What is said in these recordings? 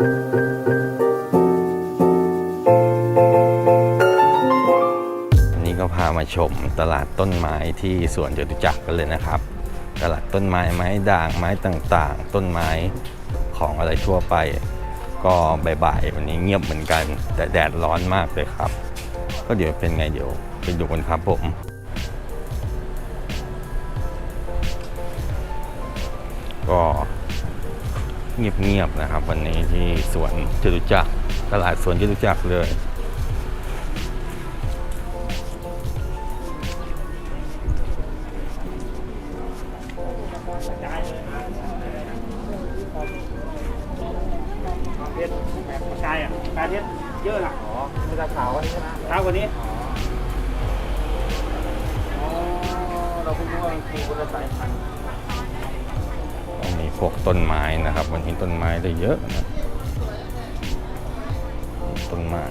วันนี้ก็พามาชมตลาดต้นไม้ที่สวนจตุจักรกันเลยนะครับ ตลาดต้นไม้ไม้ด่างไม้ต่างๆ ต้นไม้ของอะไรทั่วไป ก็บ่ายๆวันนี้เงียบเหมือนกัน แต่แดดร้อนมากเลยครับ ก็เดี๋ยวเป็นไงเดี๋ยวไปดูกันครับผมก็ เงียบๆนะครับ วันนี้ที่สวนจตุจักรตลาดสวนจตุจักรเลยเพชรแบบกระชายอะกระเพชรเยอะอะอ๋อมีตาขาวอันนี้ใช่ไหมเช้ากว่านี้ อ๋อ เราเพิ่งรู้ว่ามันคือคนละสายพันธุ์ก็มี พวกต้นไม้นะครับ วันนี้ต้นไม้ได้เยอะนะต้นไม้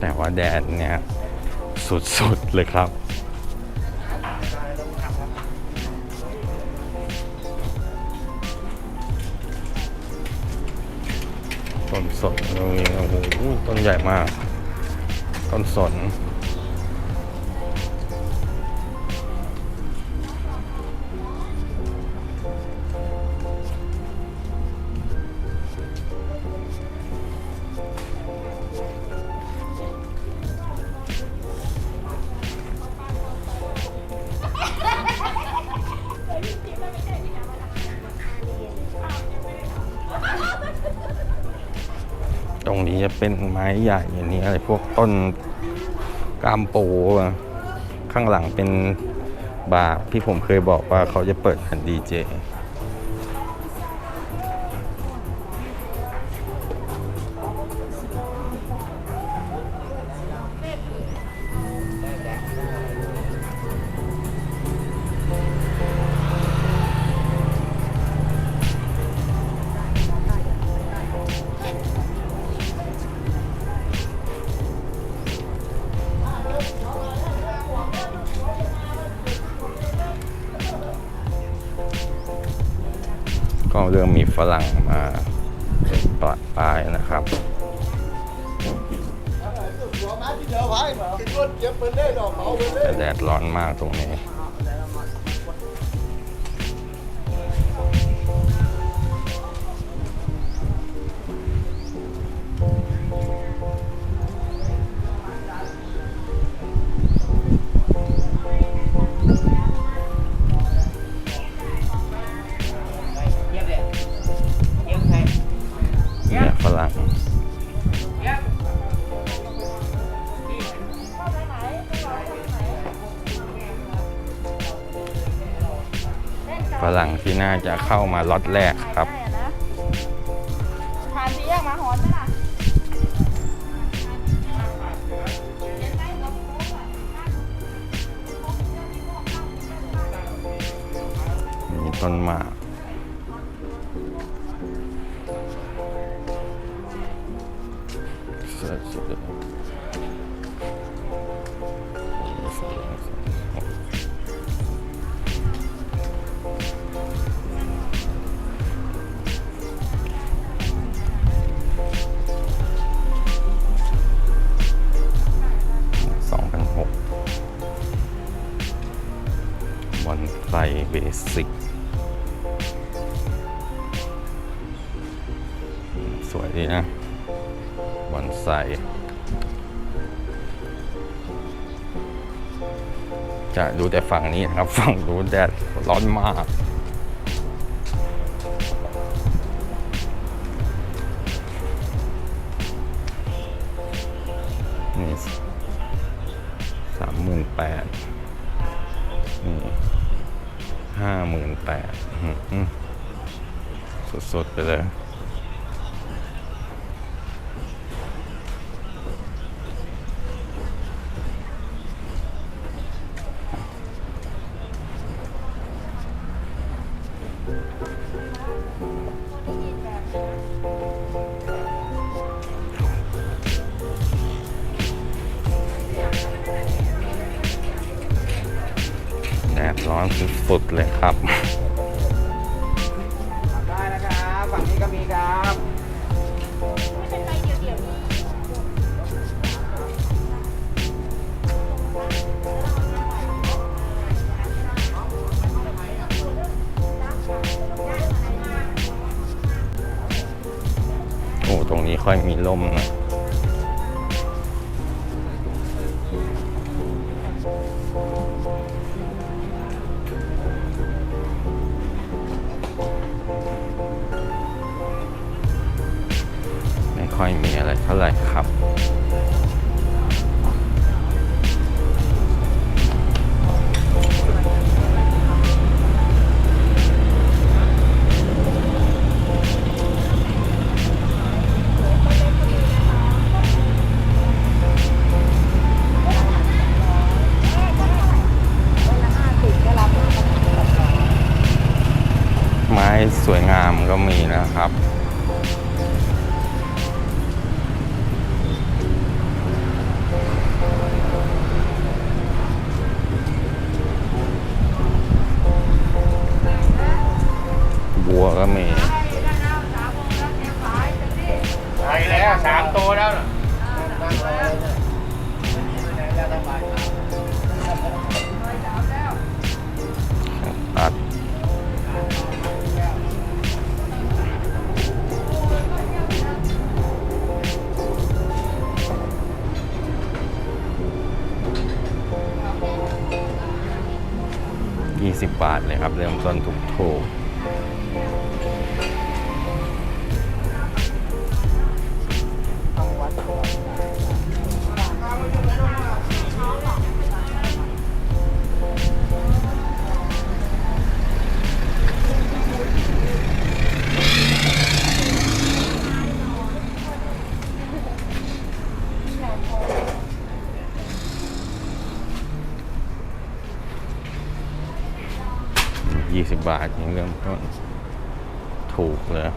แต่ว่าแดดเนี่ยสุดๆเลยครับ ต้นสนตรงนี้โอ้โหต้นใหญ่มาก ต้นสน นี้จะเป็นไม้ใหญ่อย่างนี้อะไรพวกต้นกามโปข้างหลังเป็นบาร์ที่ผมเคยบอกว่าเขาจะเปิดแผ่นดีเจ ก็เริ่มมีฝรั่งมาปาปลายนะครับแต่แดดร้อนมากตรงนี้ ฝรั่งที่น่าจะเข้ามาล็อตแรกครับได้อะนะทานที่แยกมาหอนไหมล่ะมีต้นหมากสวยส เบสิกสวยดีนะบอนไซจะดูแต่ฝั่งนี้นะครับ ฝั่งดูแดดร้อนมากนี่สามหมื่นแปดนี่ ห้าหมื่นแปดสดๆ ไปเลย อนสุดๆเลยครับ ได้นะครับฝั่งนี้ก็มีครับไม่เป็นไรเดี๋ยวเดี๋ยวนี้โอ้ตรงนี้ค่อยมีลมนะ ท่าไหร่ครับ ไม้สวยงามก็มีนะครับ 20 บาทเลยครับ เริ่มต้นถูกถ บาทยังเริ่มต้นถูกเลย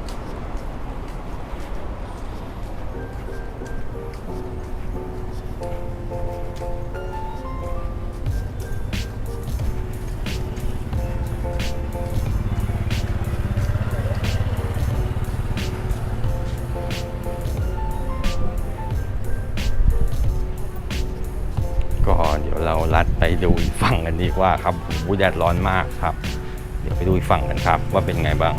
ก็เดี๋ยวเราลัดไปดูอีกฝั่งกันดีกว่าครับโอ้โหแดดร้อนมากครับ เดี๋ยวไปดูอีกฝั่งกันครับ ว่าเป็นไงบ้าง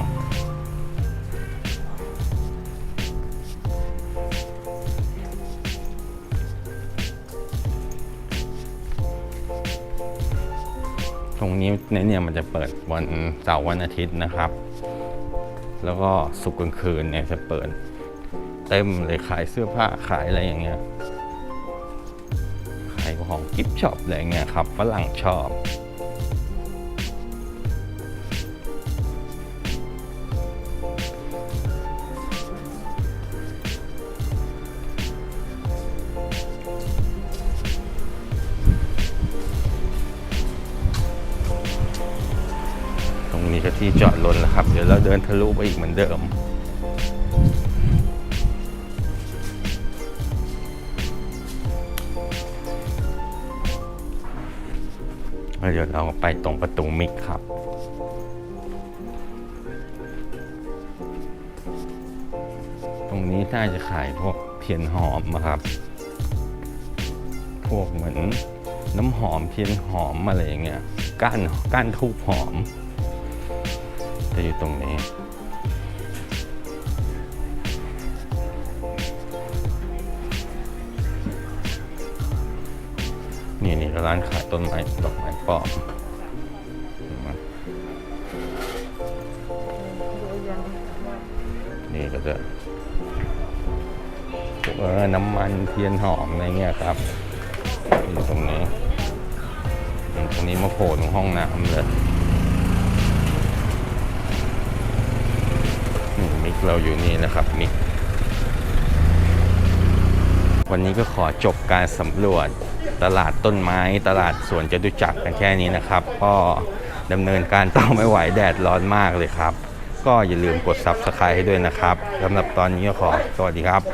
ตรงนี้เนี่ยมันจะเปิดวันเสาร์วันอาทิตย์นะครับ แล้วก็สุกกลางคืนเนี่ยจะเปิด เต็มเลยขายเสื้อผ้าขายอะไรอย่างเงี้ยขายของกิฟช็อปอะไรเงี้ยครับฝรั่งชอบ ยวเราเดินทะลุไปอีกเหมือนเดิม เดี๋ยวเราไปตรงประตูมิกครับตรงนี้น่าจะขายพวกเทียนหอมอะครับ พวกเหมือนน้ำหอมเทียนหอมอะไรอย่างเงี้ย ก้านก้านทูบหอม จะอยู่ตรงนี้ นี่นี่ร้านขายต้นไม้ดอกไม้ปลอมนี่ก็จะเออน้ำมันเทียนหอมอะไรเงี้ยครับอยู่ตรงนี้ตรงนี้มาโผล่ตรงห้องน้ำเลยนี่มิก เราอยู่นี่นะครับมิกวันนี้ก็ขอจบการสำรวจตลาดต้นไม้ตลาดสวนจตุจักรกันแค่นี้นะครับ ก็ดำเนินการต่อไม่ไหวแดดร้อนมากเลยครับ ก็อย่าลืมกด Subscribe ให้ด้วยนะครับสำหรับตอนนี้ก็ขอสวัสดีครับ